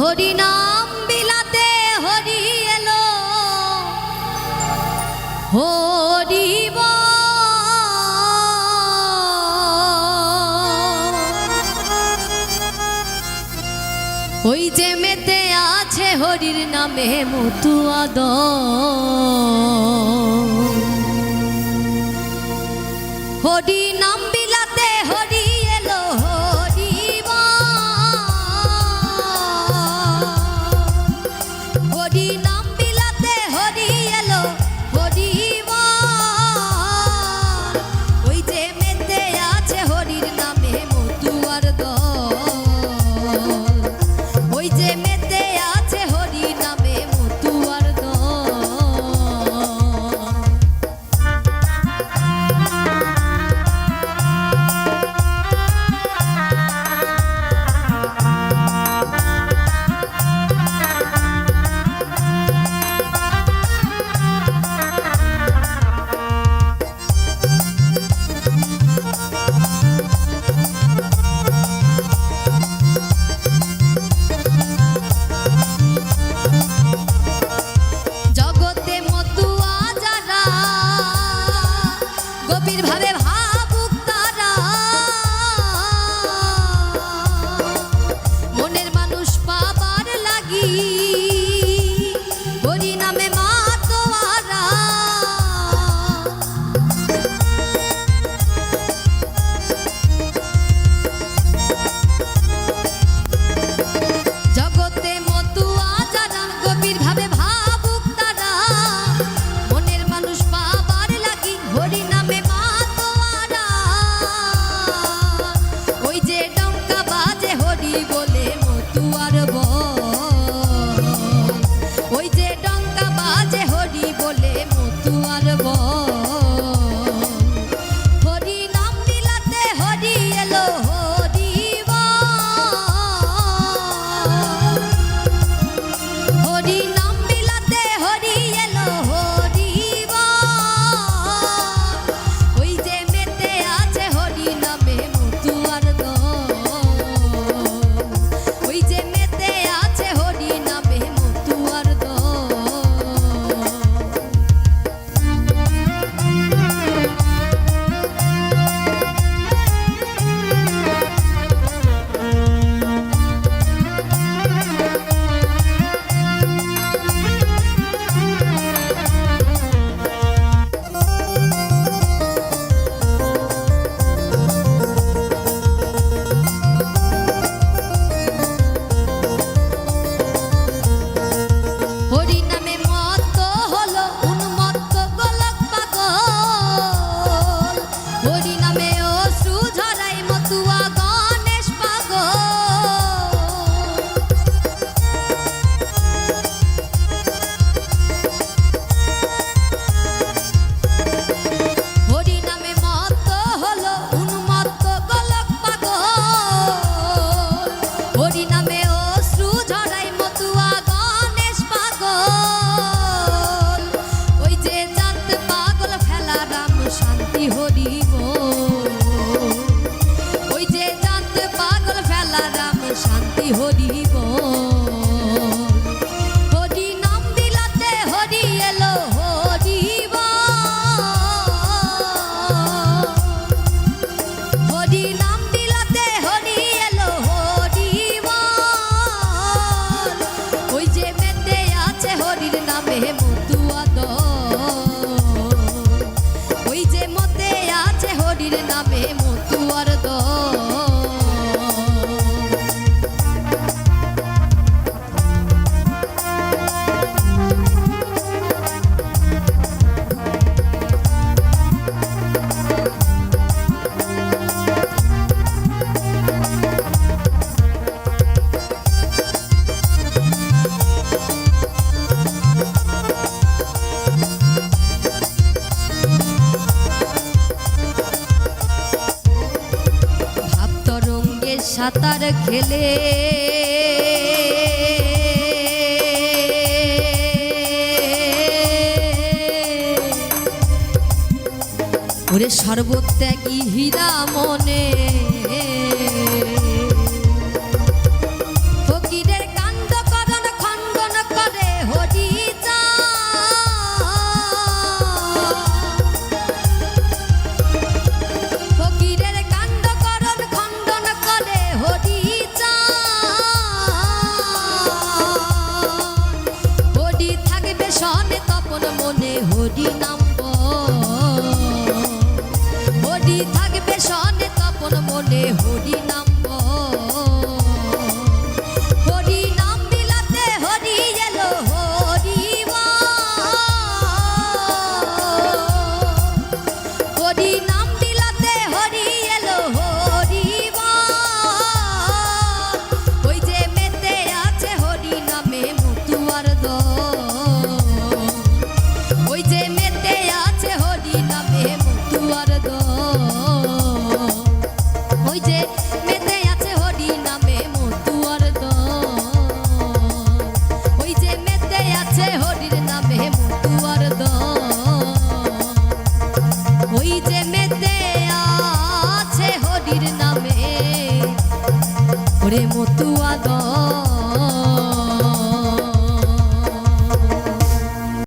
হরি নাম বিলাতে হরি এলো। হরি ওই যে মেতে আছে হরির নামে মতুয়া দ হরি নাম বিলাতে হরি 你旁边吧。boli boli. হরির নামে মতুয়ার দল সাঁতার খেলে। ওরে সর্বত্যাগী হীরা মনে বডি নামব। বডি থাকবে সনে তপন মনে হরি demeter.